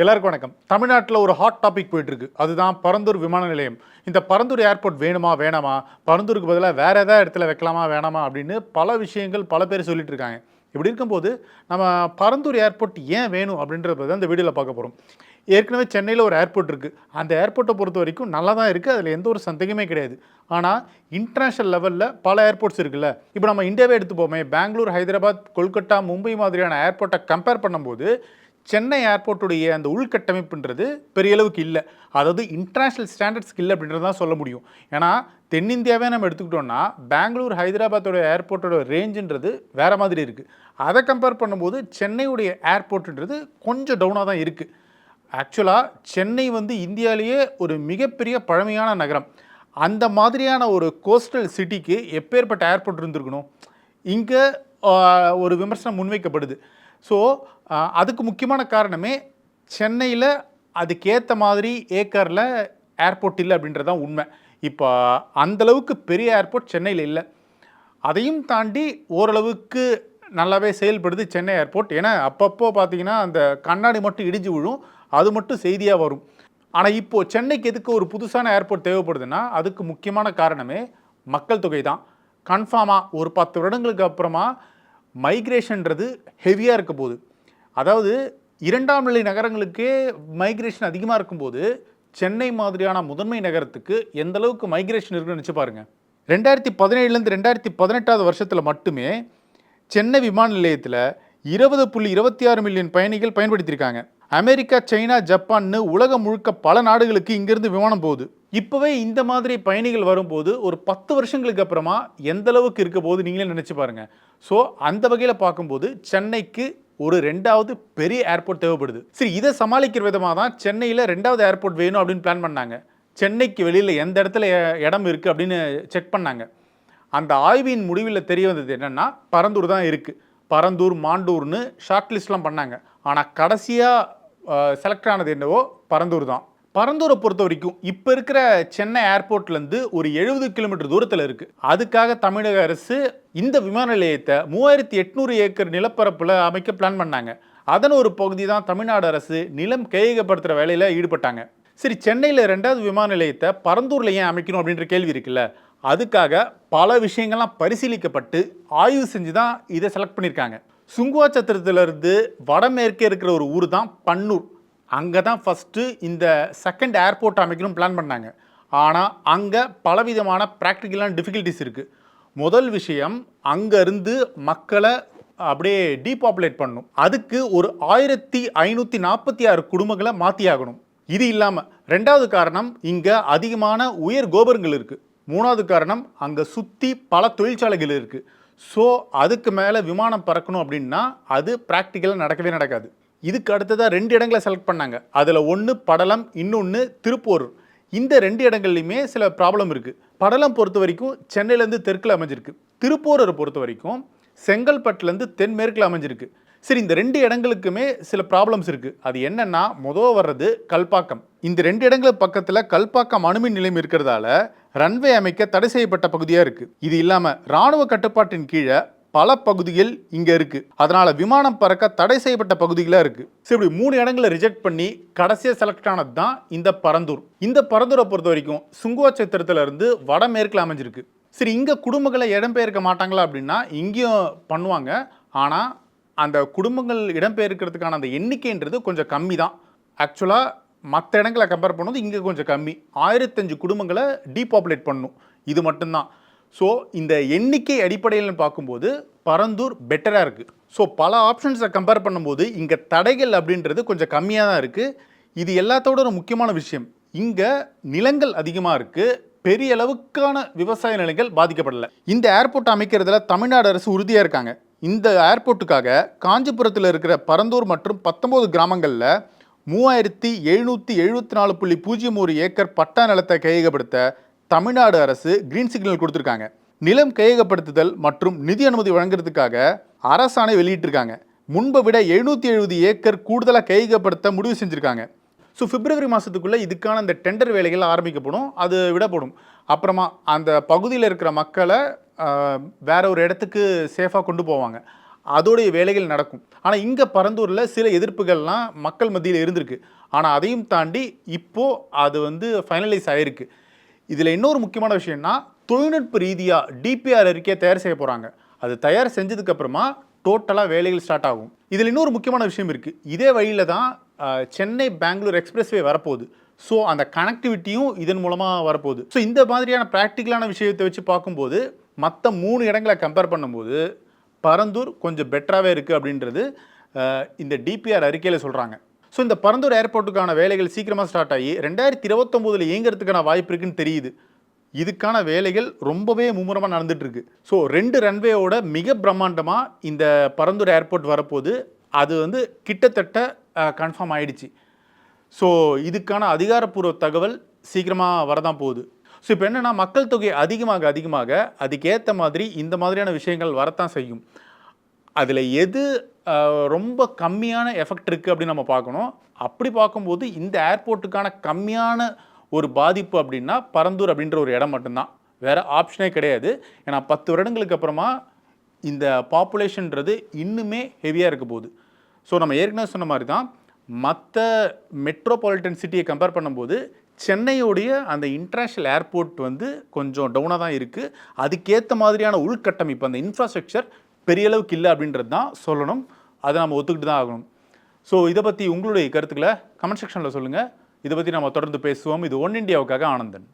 எல்லாருக்கும் வணக்கம். தமிழ்நாட்டில் ஒரு ஹாட் டாபிக் போயிட்டுருக்கு. அதுதான் பரந்தூர் விமான நிலையம். இந்த பரந்தூர் ஏர்போர்ட் வேணுமா வேணாமா? பரந்தூருக்கு பதிலாக வேறு ஏதாவது இடத்துல வைக்கலாமா வேணாமா அப்படின்னு பல விஷயங்கள் பல பேர் சொல்லிட்டு இருக்காங்க இப்படி இருக்கும்போது நம்ம பரந்தூர் ஏர்போர்ட் ஏன் வேணும் அப்படின்றத தான் இந்த வீடியோவில் பார்க்க போகிறோம் ஏற்கனவே சென்னையில் ஒரு ஏர்போர்ட் இருக்குது அந்த ஏர்போர்ட்டை பொறுத்த வரைக்கும் நல்லா தான் இருக்குது அதில் எந்த ஒரு சந்தேகமே கிடையாது. ஆனால் இன்டர்நேஷனல் லெவலில் பல ஏர்போர்ட்ஸ் இருக்குல்ல. இப்போ நம்ம இந்தியாவே எடுத்துப்போமே. பெங்களூர் ஹைதராபாத் கொல்கட்டா மும்பை மாதிரியான ஏர்போர்ட்டை கம்பேர் பண்ணும்போது சென்னை ஏர்போர்ட்டுடைய அந்த உள்கட்டமைப்புன்றது பெரிய அளவுக்கு இல்லை. அதாவது இன்டர்நேஷ்னல் ஸ்டாண்டர்ட்ஸ்க்கு இல்லை அப்படின்றது தான் சொல்ல முடியும். ஏன்னா தென்னிந்தியாவே நம்ம எடுத்துக்கிட்டோம்னா பெங்களூர் ஹைதராபாத்தோட ஏர்போர்ட்டோட ரேஞ்சுன்றது வேறு மாதிரி இருக்குது அதை கம்பேர் பண்ணும்போது சென்னையுடைய ஏர்போர்ட்டுன்றது கொஞ்சம் டவுனாக தான் இருக்குது ஆக்சுவலாக சென்னை வந்து இந்தியாவிலேயே ஒரு மிகப்பெரிய பழமையான நகரம். அந்த மாதிரியான ஒரு கோஸ்டல் சிட்டிக்கு எப்பேற்பட்ட ஏர்போர்ட் இருந்திருக்கணும்? இங்கே ஒரு விமர்சனம் முன்வைக்கப்படுது. ஸோ அதுக்கு முக்கியமான காரணமே சென்னையில் அதுக்கேற்ற மாதிரி ஏக்கரில் ஏர்போர்ட் இல்லை அப்படின்றது தான் உண்மை. இப்போ அந்தளவுக்கு பெரிய ஏர்போர்ட் சென்னையில் இல்லை. அதையும் தாண்டி ஓரளவுக்கு நல்லாவே செயல்படுது சென்னை ஏர்போர்ட் ஏன்னா அப்பப்போ பார்த்தீங்கன்னா அந்த கண்ணாடி மட்டும் இடிஞ்சு விழும் அது மட்டும் செய்தியாக வரும். ஆனால் இப்போது சென்னைக்கு எதுக்கு ஒரு புதுசான ஏர்போர்ட் தேவைப்படுதுன்னா அதுக்கு முக்கியமான காரணமே மக்கள் தொகை தான். கன்ஃபார்மாக ஒரு பத்து வருடங்களுக்கு அப்புறமா மைக்ரேஷன்றது ஹெவியாக இருக்க போகுது. அதாவது இரண்டாம் நிலை நகரங்களுக்கே மைக்ரேஷன் அதிகமாக இருக்கும்போது சென்னை மாதிரியான முதன்மை நகரத்துக்கு எந்த அளவுக்கு மைக்ரேஷன் இருக்குன்னு நினச்சி பாருங்கள் ரெண்டாயிரத்தி பதினேழுலேருந்து ரெண்டாயிரத்தி பதினெட்டாவது வருஷத்தில் மட்டுமே சென்னை விமான நிலையத்தில் இருபது புள்ளி இருபத்தி ஆறு மில்லியன் பயணிகள் பயன்படுத்தியிருக்காங்க. அமெரிக்கா சைனா ஜப்பான்னு உலகம் முழுக்க பல நாடுகளுக்கு இங்கிருந்து விமானம் போகுது. இப்போவே இந்த மாதிரி பயணிகள் வரும்போது ஒரு பத்து வருஷங்களுக்கு அப்புறமா எந்த அளவுக்கு இருக்க போது நீங்களே நினச்சி பாருங்கள் ஸோ அந்த வகையில் பார்க்கும்போது சென்னைக்கு ஒரு ரெண்டாவது பெரிய ஏர்போர்ட் தேவைப்படுது. சரி இதை சமாளிக்கிற விதமாக தான் சென்னையில் ரெண்டாவது ஏர்போர்ட் வேணும் அப்படின்னு பிளான் பண்ணாங்க. சென்னைக்கு வெளியில் எந்த இடத்துல இடம் இருக்குது அப்படின்னு செக் பண்ணாங்க. அந்த ஆய்வின் முடிவில் தெரிய வந்தது என்னென்னா பரந்தூர் தான் இருக்குது பரந்தூர் மாண்டூர்னு ஷார்ட் லிஸ்ட்லாம் பண்ணாங்க. ஆனால் கடைசியாக செலக்ட் ஆனது என்னவோ பரந்தூர் தான். பரந்தூரை பொறுத்த வரைக்கும் இப்போ இருக்கிற சென்னை ஏர்போர்ட்லேருந்து ஒரு எழுபது கிலோமீட்டர் தூரத்தில் இருக்குது அதுக்காக தமிழக அரசு இந்த விமான நிலையத்தை மூவாயிரத்தி எட்நூறு ஏக்கர் நிலப்பரப்பில் அமைக்க பிளான் பண்ணாங்க. அதன் ஒரு பகுதி தான் தமிழ்நாடு அரசு நிலம் கையகப்படுத்துகிற வேலையில் ஈடுபட்டாங்க. சரி சென்னையில் ரெண்டாவது விமான நிலையத்தை பரந்தூரில் ஏன் அமைக்கணும் அப்படின்ற கேள்வி இருக்குல்ல? அதுக்காக பல விஷயங்கள்லாம் பரிசீலிக்கப்பட்டு ஆய்வு செஞ்சு தான் இதை செலக்ட் பண்ணியிருக்காங்க. சுங்குவாச்சத்திரத்திலிருந்து வடமேற்கே இருக்கிற ஒரு ஊர் தான் பன்னூர். அங்கே தான் ஃபஸ்ட்டு இந்த செகண்ட் ஏர்போர்ட் அமைக்கணும் பிளான் பண்ணாங்க. ஆனால் அங்கே பலவிதமான ப்ராக்டிக்கலான டிஃபிகல்ட்டிஸ் இருக்குது முதல் விஷயம் அங்கேருந்து மக்களை அப்படியே டீபாப்புலேட் பண்ணணும் அதுக்கு ஒரு ஆயிரத்தி ஐநூற்றி நாற்பத்தி ஆறு குடும்பங்களை மாற்றி ஆகணும் இது இல்லாமல் ரெண்டாவது காரணம் இங்கே அதிகமான உயர் கோபுரங்கள் இருக்குது மூணாவது காரணம் அங்கே சுற்றி பல தொழிற்சாலைகள் இருக்குது ஸோ அதுக்கு மேலே விமானம் பறக்கணும் அப்படின்னா அது ப்ராக்டிக்கலாக நடக்கவே நடக்காது. இதுக்கு அடுத்ததாக ரெண்டு இடங்களை செலக்ட் பண்ணாங்க. அதில் ஒன்று படலம் இன்னொன்று திருப்பூர் இந்த ரெண்டு இடங்கள்லையுமே சில ப்ராப்ளம் இருக்குது படலம் பொறுத்த வரைக்கும் சென்னையிலேருந்து தெற்கில் அமைஞ்சிருக்கு. திருப்பூரரை பொறுத்த வரைக்கும் செங்கல்பட்டுலேருந்து தென்மேற்கில் அமைஞ்சிருக்கு. சரி இந்த ரெண்டு இடங்களுக்குமே சில ப்ராப்ளம்ஸ் இருக்குது அது என்னென்னா முதல் வர்றது கல்பாக்கம். இந்த ரெண்டு இடங்களுக்கு பக்கத்தில் கல்பாக்கம் அணுமின் நிலையம் இருக்கிறதால ரன்வே அமைக்க தடை செய்யப்பட்ட பகுதியாக இருக்குது இது இல்லாமல் ராணுவ கட்டுப்பாட்டின் கீழே பல பகுதிகள் இங்கே இருக்குது அதனால் விமானம் பறக்க தடை செய்யப்பட்ட பகுதிகளாக இருக்குது சரி இப்படி மூணு இடங்களை ரிஜெக்ட் பண்ணி கடைசியாக செலக்ட் ஆனது தான் இந்த பரந்தூர். இந்த பரந்தூரை பொறுத்த வரைக்கும் சுங்குவாச்சத்திரத்துல இருந்து வடமேற்கில் அமைஞ்சிருக்கு. சரி இங்கே குடும்பங்களை இடம்பெயர்க்க மாட்டாங்களா அப்படின்னா இங்கேயும் பண்ணுவாங்க. ஆனால் அந்த குடும்பங்கள் இடம்பெயர்க்கிறதுக்கான அந்த எண்ணிக்கைன்றது கொஞ்சம் கம்மி தான். ஆக்சுவலாக மற்ற இடங்களை கம்பேர் பண்ணும்போது இங்கே கொஞ்சம் கம்மி. ஆயிரத்தஞ்சு குடும்பங்களை டீபாப்புலேட் பண்ணும். இது மட்டும்தான். ஸோ இந்த எண்ணிக்கை அடிப்படையில் பார்க்கும்போது பரந்தூர் பெட்டராக இருக்குது ஸோ பல ஆப்ஷன்ஸை கம்பேர் பண்ணும்போது இங்கே தடைகள் அப்படின்றது கொஞ்சம் கம்மியாக தான் இருக்குது இது எல்லாத்தோட ஒரு முக்கியமான விஷயம். இங்கே நிலங்கள் அதிகமாக இருக்குது பெரிய அளவுக்கான விவசாய நிலங்கள் பாதிக்கப்படலை. இந்த ஏர்போர்ட் அமைக்கிறதுல தமிழ்நாடு அரசு உறுதியாக இருக்காங்க. இந்த ஏர்போர்ட்டுக்காக காஞ்சிபுரத்தில் இருக்கிற பரந்தூர் மற்றும் பத்தொம்போது கிராமங்களில் மூவாயிரத்தி எழுநூற்றி எழுபத்தி நாலு புள்ளி பூஜ்ஜியம் ஒரு ஏக்கர் பட்டா நிலத்தை கையகப்படுத்த தமிழ்நாடு அரசு கிரீன் சிக்னல் கொடுத்துருக்காங்க. நிலம் கையகப்படுத்துதல் மற்றும் நிதி அனுமதி வழங்குறதுக்காக அரசாணை வெளியிட்டிருக்காங்க. முன்பை விட எழுநூற்றி எழுபது ஏக்கர் கூடுதலாக கையகப்படுத்த முடிவு செஞ்சுருக்காங்க. ஸோ பிப்ரவரி மாதத்துக்குள்ளே இதுக்கான அந்த டெண்டர் வேலைகள் ஆரம்பிக்கப்படும். அது விடப்படும். அப்புறமா அந்த பகுதியில் இருக்கிற மக்களை வேற ஒரு இடத்துக்கு சேஃபாக கொண்டு போவாங்க. அதோடைய வேலைகள் நடக்கும். ஆனால் இங்கே பரந்தூரில் சில எதிர்ப்புகள்லாம் மக்கள் மத்தியில் இருந்திருக்கு. ஆனால் அதையும் தாண்டி இப்போது அது வந்து ஃபைனலைஸ் ஆகிருக்கு இதில் இன்னொரு முக்கியமான விஷயம்னா தொழில்நுட்ப ரீதியாக டிபிஆர் அறிக்கையை தயார் செய்ய போகிறாங்க அது தயார் செஞ்சதுக்கப்புறமா டோட்டலாக வேலைகள் ஸ்டார்ட் ஆகும். இதில் இன்னொரு முக்கியமான விஷயம் இருக்குது இதே வழியில் தான் சென்னை பெங்களூர் எக்ஸ்பிரஸ்வே வரப்போகுது. ஸோ அந்த கனெக்டிவிட்டியும் இதன் மூலமாக வரப்போகுது. ஸோ இந்த மாதிரியான ப்ராக்டிக்கலான விஷயத்தை வச்சு பார்க்கும்போது மற்ற மூணு இடங்களை கம்பேர் பண்ணும்போது பரந்தூர் கொஞ்சம் பெட்டராகவே இருக்குது அப்படின்றது இந்த டிபிஆர் அறிக்கையில் சொல்கிறாங்க ஸோ இந்த பரந்தூர் ஏர்போர்ட்டுக்கான வேலைகள் சீக்கிரமாக ஸ்டார்ட் ஆகி ரெண்டாயிரத்தி இருபத்தொம்போதில் இயங்கிறதுக்கான வாய்ப்பு இருக்குன்னு தெரியுது. இதுக்கான வேலைகள் ரொம்பவே மும்முரமாக நடந்துகிட்ருக்கு ஸோ ரெண்டு ரன்வேயோட மிக பிரம்மாண்டமாக இந்த பரந்தூர் ஏர்போர்ட் வரப்போது அது வந்து கிட்டத்தட்ட கன்ஃபார்ம் ஆயிடுச்சு. ஸோ இதுக்கான அதிகாரப்பூர்வ தகவல் சீக்கிரமாக வரதான் போகுது. ஸோ இப்போ என்னென்னா மக்கள் தொகை அதிகமாக அதிகமாக அதுக்கேற்ற மாதிரி இந்த மாதிரியான விஷயங்கள் வரத்தான் செய்யும். அதில் எது ரொம்ப கம்மியான எஃபெக்ட் இருக்குது அப்படின்னு நம்ம பார்க்கணும். அப்படி பார்க்கும்போது இந்த ஏர்போர்ட்டுக்கான கம்மியான ஒரு பாதிப்பு அப்படின்னா பரந்தூர் அப்படின்ற ஒரு இடம் மட்டும்தான். வேறு ஆப்ஷனே கிடையாது. ஏன்னா பத்து வருடங்களுக்கு அப்புறமா இந்த பாப்புலேஷன்றது இன்னுமே ஹெவியாக இருக்க போகுது. ஸோ நம்ம ஏற்கனவே சொன்ன மாதிரி தான் மற்ற மெட்ரோபாலிட்டன் சிட்டியை கம்பேர் பண்ணும்போது சென்னையுடைய அந்த இன்டர்நேஷ்னல் ஏர்போர்ட் வந்து கொஞ்சம் டவுனாக தான் இருக்குது அதுக்கேற்ற மாதிரியான உள்கட்டமைப்பு அந்த இன்ஃப்ராஸ்ட்ரக்சர் பெரிய அளவுக்கு இல்லை அப்படின்றது தான் சொல்லணும். அதை நம்ம ஒத்துக்கிட்டு தான் ஆகணும். ஸோ இதை பற்றி உங்களுடைய கருத்துக்களை கமெண்ட் செக்ஷனில் சொல்லுங்கள் இதை பற்றி நம்ம தொடர்ந்து பேசுவோம். இது ஒன் இந்தியாவுக்காக ஆனந்தன்.